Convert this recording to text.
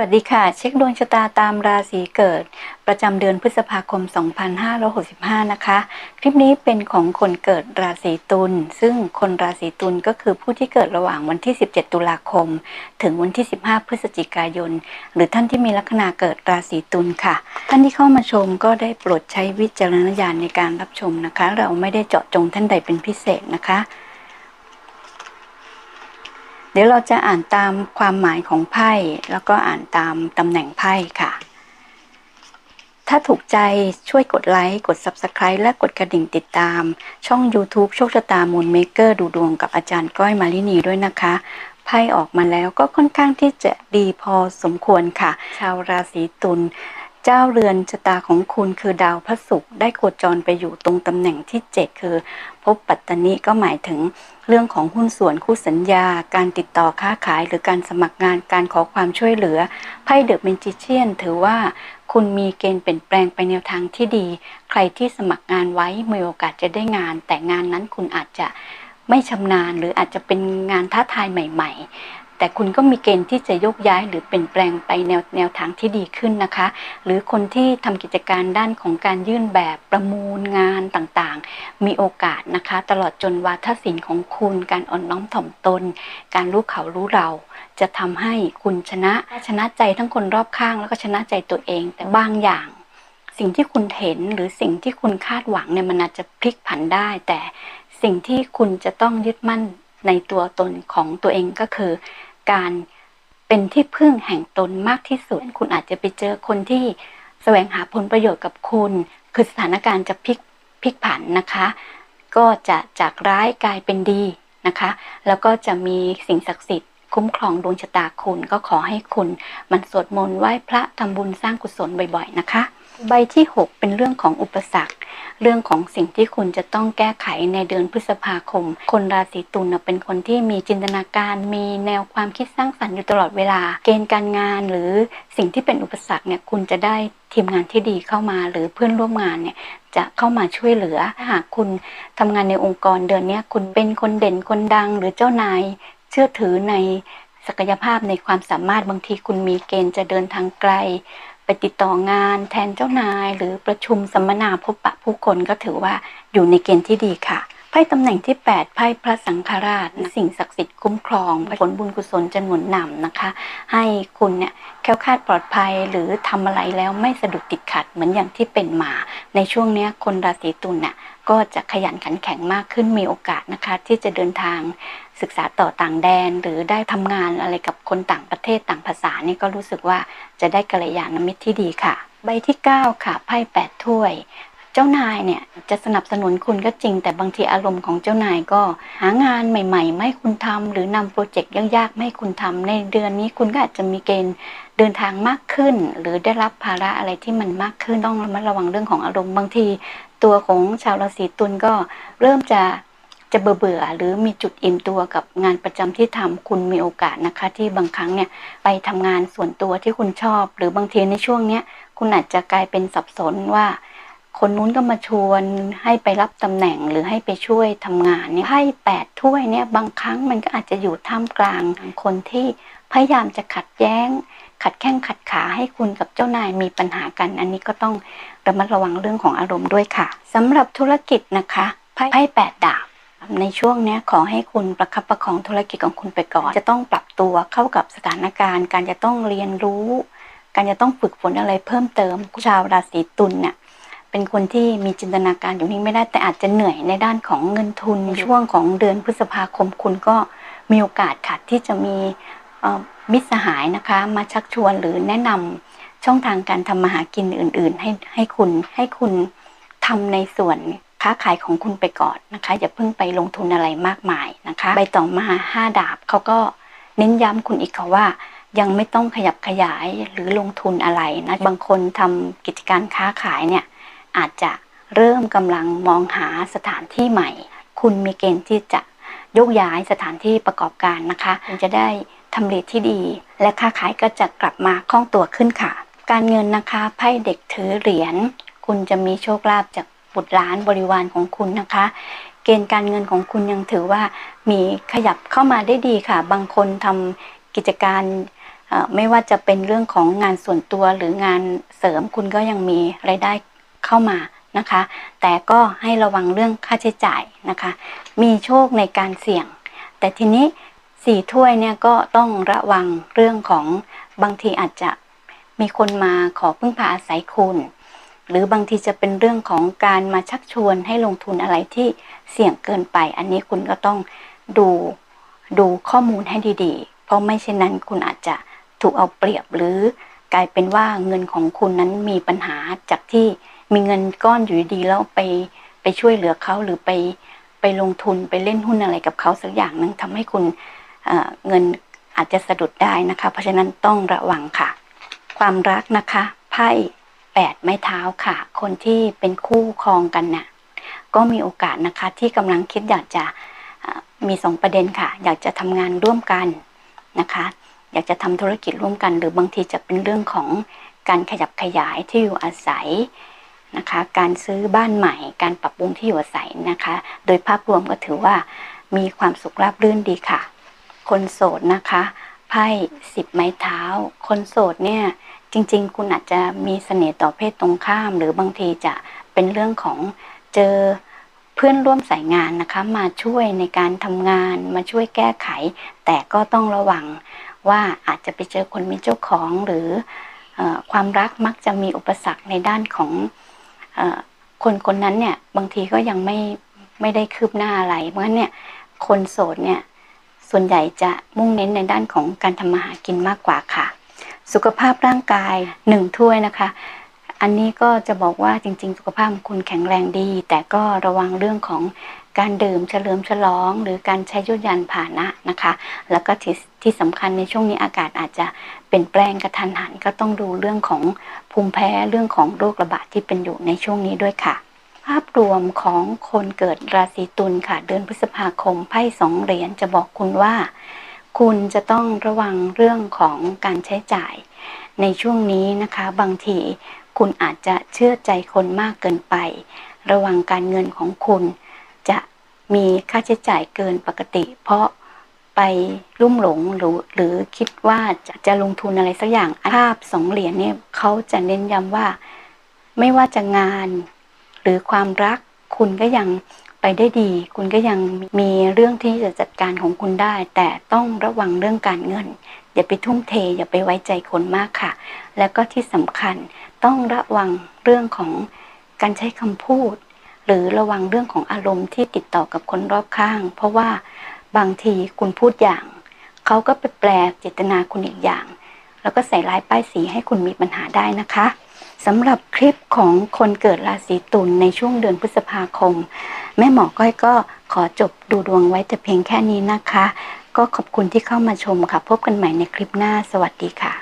สวัสดีค่ะ เช็คดวงชะตาตามราศีเกิด ประจำเดือนพฤษภาคม 2565 นะคะ คลิปนี้เป็นของคนเกิดราศีตุลซึ่งคนราศีตุลก็คือผู้ที่เกิดระหว่างวันที่ 17 ตุลาคม ถึงวันที่ 15 พฤศจิกายน หรือท่านที่มีลัคนาเกิดราศีตุลค่ะ ท่านที่เข้ามาชมก็ได้โปรดใช้วิจารณญาณในการรับชมนะคะ เราไม่ได้เจาะจงท่านใดเป็นพิเศษนะคะ ดี๋ยวเราจะอ่านตามความหมายของไพ่แล้วก็อ่านตามตำแหน่งไพ่ค่ะ ถ้าถูกใจช่วยกดไลค์กด Subscribe และกดกระดิ่งติดตาม ช่อง YouTube โชคชะตามูลเมเกอร์ดูดวงกับอาจารย์ก้อยมาลินีด้วยนะคะไพ่ออกมาแล้วก็ค่อนข้างที่จะดีพอสมควรค่ะ ชาวราศีตุล เจ้าเรือนชะตาของคุณคือดาวพระศุกร์ได้โคจรไปอยู่ตรงตำแหน่งที่ 7 คือภพปัตตนิก็หมายถึงเรื่องของหุ้นส่วนคู่สัญญา การติดต่อค้าขายหรือการสมัครงานการขอความช่วยเหลือไพ่เดอะเมนจิเชียน ถือว่าคุณมีเกณฑ์เปลี่ยนแปลงไปแนวทางที่ดี ใครที่สมัครงานไว้มีโอกาสจะได้งาน แต่งานนั้นคุณอาจจะไม่ชำนาญหรืออาจจะเป็นงานท้าทายใหม่ ๆ แต่คุณก็มีเกณฑ์ที่จะยกย้ายหรือเปลี่ยนแปลงไปแนวแนวทางที่ดีขึ้นนะคะ หรือคนที่ทำกิจการด้านของการยื่นแบบประมูลงานต่างๆ มีโอกาสนะคะ ตลอดจนวาทศิลป์ของคุณ การอ่อนน้อมถ่อมตน การรู้เขารู้เรา จะทำให้คุณชนะชนะใจทั้งคนรอบข้าง แล้วก็ชนะใจตัวเอง แต่บางอย่างสิ่งที่คุณเห็นหรือสิ่งที่คุณคาดหวังเนี่ยมันอาจจะพลิกผันได้ แต่สิ่งที่คุณจะต้องยึดมั่นในตัวตนของตัวเองก็คือ การเป็นที่พึ่งแห่งตนมากที่สุด คุณอาจจะไปเจอคนที่แสวงหาผลประโยชน์กับคุณ คือสถานการณ์จะพลิกพลิกผันนะคะ ก็จะจากร้ายกลายเป็นดีนะคะ แล้วก็จะมีสิ่งศักดิ์สิทธิ์ คุ้มครองดวงชะตาคุณก็ขอให้คุณมันสวดมนต์ไหว้พระทำบุญสร้างกุศลบ่อยๆนะคะ ใบที่ 6 เป็นเรื่องของอุปสรรค เรื่องของสิ่งที่คุณจะต้องแก้ไขในเดือนพฤษภาคม คนราศีตุลนะเป็นคนที่มีจินตนาการ มีแนวความคิดสร้างสรรค์อยู่ตลอดเวลา เกณฑ์การงานหรือสิ่งที่เป็นอุปสรรคเนี่ยคุณจะได้ทีมงานที่ดีเข้ามาหรือเพื่อนร่วมงานเนี่ยจะเข้ามาช่วยเหลือหากคุณทำงานในองค์กรเดือนนี้คุณเป็นคนเด่นคนดังหรือเจ้านาย เชื่อถือในศักยภาพในความสามารถบางทีคุณมีเกณฑ์จะเดินทางไกล ไปติดต่องานแทนเจ้านาย หรือประชุมสัมมนาพบปะผู้คนก็ถือว่าอยู่ในเกณฑ์ที่ดีค่ะไพ่ตำแหน่งที่ 8 ไพ่พระสังฆราช สิ่งศักดิ์สิทธิ์คุ้มครองผลบุญกุศลจะหนุนนำนะคะ ให้คุณเนี่ยแคล้วคลาดปลอดภัยหรือทำอะไรแล้วไม่สะดุดติดขัดเหมือนอย่างที่เป็นมา ในช่วงนี้คนราศีตุลน่ะ ก็จะขยันขันแข็งมากขึ้นมีโอกาสนะคะที่จะเดินทางศึกษาต่อต่างแดน หรือได้ทำงานอะไรกับคนต่างประเทศต่างภาษานี่ก็รู้สึกว่าจะได้กัลยาณมิตรที่ดีค่ะ ใบที่ 9 ค่ะไพ่แปดถ้วย เจ้านายเนี่ยจะสนับสนุนคุณก็จริง แต่บางทีอารมณ์ของเจ้านายก็หางานใหม่ ๆ ไม่คุณทำหรือนำโปรเจกต์ยากๆไม่คุณทำในเดือนนี้คุณก็อาจจะมีเกณฑ์เดินทางมากขึ้น หรือได้รับภาระอะไรที่มันมากขึ้นต้องระมัดระวังเรื่องของอารมณ์บางที ตัวของชาวราศีตุลก็เริ่มจะจะเบื่อเบื่อหรือมีจุดอิ่มตัวกับงานประจำที่ทำคุณมีโอกาสนะคะ ที่บางครั้งเนี่ยไปทำงานส่วนตัวที่คุณชอบ หรือบางทีในช่วงเนี้ยคุณอาจจะกลายเป็นสับสนว่า คนนู้นก็มาชวนให้ไปรับตำแหน่งหรือให้ไปช่วยทำงานเนี่ยให้แปดถ้วยเนี่ยบางครั้งมันก็อาจจะอยู่ท่ามกลางคนที่พยายามจะขัดแย้ง ขัดแข้งขัดขาให้คุณกับเจ้านายมีปัญหากัน อันนี้ก็ต้องระมัดระวังเรื่องของอารมณ์ด้วยค่ะสำหรับธุรกิจนะคะไพ่แปดดาบในช่วงนี้ขอให้คุณประคับประคองธุรกิจของคุณไปก่อน จะต้องปรับตัวเข้ากับสถานการณ์ การจะต้องเรียนรู้ การจะต้องฝึกฝนอะไรเพิ่มเติมชาวราศีตุลเนี่ยเป็นคนที่มีจินตนาการอยู่นิ่งไม่ได้แต่อาจจะเหนื่อยในด้านของเงินทุนในช่วงของเดือนพฤษภาคมคุณก็มีโอกาสค่ะที่จะมี มิตรสหายนะคะมาชักชวนหรือแนะนำช่องทางการทำมาหากินอื่น ๆ ให้ให้คุณให้คุณทำในส่วนค้าขายของคุณไปก่อนนะคะ อย่าเพิ่งไปลงทุนอะไรมากมายนะคะ ใบต่อมาห้าดาบเขาก็เน้นย้ำคุณอีกค่ะว่า ยังไม่ต้องขยับขยายหรือลงทุนอะไรนะบางคนทำกิจการค้าขายเนี่ยอาจจะเริ่มกำลังมองหาสถานที่ใหม่ คุณมีเกณฑ์ที่จะยกย้ายสถานที่ประกอบการนะคะคุณจะได้ ทำเลที่ดี และค้าขายก็จะกลับมาคล่องตัวขึ้นค่ะ การเงินนะคะไพ่เด็กถือเหรียญคุณจะมีโชคลาภจากบุตรหลานบริวารของคุณนะคะ เกณฑ์การเงินของคุณยังถือว่ามีขยับเข้ามาได้ดีค่ะ บางคนทำกิจการไม่ว่าจะเป็นเรื่องของงานส่วนตัวหรืองานเสริมคุณก็ยังมีรายได้เข้ามานะคะ แต่ก็ให้ระวังเรื่องค่าใช้จ่ายนะคะ มีโชคในการเสี่ยง แต่ทีนี้ สี่ถ้วยเนี่ยก็ต้องระวังเรื่องของบางทีอาจจะมีคนมาขอพึ่งพาอาศัยคุณ หรือบางทีจะเป็นเรื่องของการมาชักชวนให้ลงทุนอะไรที่เสี่ยงเกินไป อันนี้คุณก็ต้องดูดูข้อมูลให้ดีๆ เพราะไม่เช่นนั้นคุณอาจจะถูกเอาเปรียบหรือกลายเป็นว่าเงินของคุณนั้นมีปัญหาจากที่มีเงินก้อนอยู่ดีแล้วไปไปช่วยเหลือเขาหรือไปไปลงทุนไปเล่นหุ้นอะไรกับเขาสักอย่างนึงทำให้คุณ เงินอาจจะสะดุดได้นะคะ เพราะฉะนั้นต้องระวังค่ะ ความรักนะคะไพ่แปดไม้เท้าค่ะ คนที่เป็นคู่ครองกันนะ่ะก็มีโอกาสนะคะที่กำลังคิดอยากจะมีสองประเด็นค่ะ อยากจะทำงานร่วมกันนะคะ อยากจะทำธุรกิจร่วมกัน หรือบางทีจะเป็นเรื่องของการขยับขยายที่อยู่อาศัยนะคะ การซื้อบ้านใหม่ การปรับปรุงที่อยู่อาศัยนะคะ โดยภาพรวมก็ถือว่ามีความสุขราบรื่นดีค่ะ คนโสดนะคะไพ่สิบไม้เท้า คนโสดเนี่ยจริง ๆ คุณอาจจะมีเสน่ห์ต่อเพศตรงข้าม หรือบางทีจะเป็นเรื่องของเจอเพื่อนร่วมสายงานนะคะ มาช่วยในการทำงานมาช่วยแก้ไข แต่ก็ต้องระวังว่าอาจจะไปเจอคนมีเจ้าของหรืออความรักมักจะมีอุปสรรคในด้านของอคนคนนั้นเนี่ยบางทีก็ยังไม่ไม่ได้คืบหน้าอะไร เพราะฉะนั้นเนี่ยคนโสดเนี่ย ส่วนใหญ่จะมุ่งเน้นในด้านของการทำมาหากินมากกว่าค่ะ สุขภาพร่างกายหนึ่งถ้วยนะคะ อันนี้ก็จะบอกว่าจริง ๆ สุขภาพคุณแข็งแรงดี แต่ก็ระวังเรื่องของการดื่มเฉลิมฉลอง หรือการใช้ยุทยานผ่านะนะคะ แล้วก็ที่ที่สำคัญในช่วงนี้อากาศอาจจะเปลี่ยนแปลงกระทันหันก็ต้องดูเรื่องของภูมิแพ้เรื่องของโรคระบาดที่เป็นอยู่ในช่วงนี้ด้วยค่ะาพรวมของคนเกิดราศีตุลค่ะ เดือนพฤษภาคมไพ่สองเหรียญจะบอกคุณว่า คุณจะต้องระวังเรื่องของการใช้จ่าย ในช่วงนี้นะคะ บางทีคุณอาจจะเชื่อใจคนมากเกินไป ระวังการเงินของคุณจะมีค่าใช้จ่ายเกินปกติ เพราะไปรุ่มหลงหรือหรือคิดว่าจะจะลงทุนอะไรสักอย่างภาพสองเหรียญเนี่ยเขาจะเน้นย้ำว่า ไม่ว่าจะงาน รือความรักคุณก็ยังไปได้ดี คุณก็ยังมีเรื่องที่จะจัดการของคุณได้ แต่ต้องระวังเรื่องการเงิน อย่าไปทุ่มเท อย่าไปไว้ใจคนมากค่ะ แล้วก็ที่สำคัญต้องระวังเรื่องของการใช้คำพูด หรือระวังเรื่องของอารมณ์ที่ติดต่อกับคนรอบข้าง เพราะว่าบางทีคุณพูดอย่าง เขาก็ไปแปลเจตนาคุณอีกอย่าง แล้วก็ใส่ลายป้ายสีให้คุณมีปัญหาได้นะคะ สำหรับคลิปของคนเกิดราศีตุลในช่วงเดือนพฤษภาคม แม่หมอก้อยก็ขอจบดูดวงไว้แต่เพียงแค่นี้นะคะ ก็ขอบคุณที่เข้ามาชมค่ะ พบกันใหม่ในคลิปหน้า สวัสดีค่ะ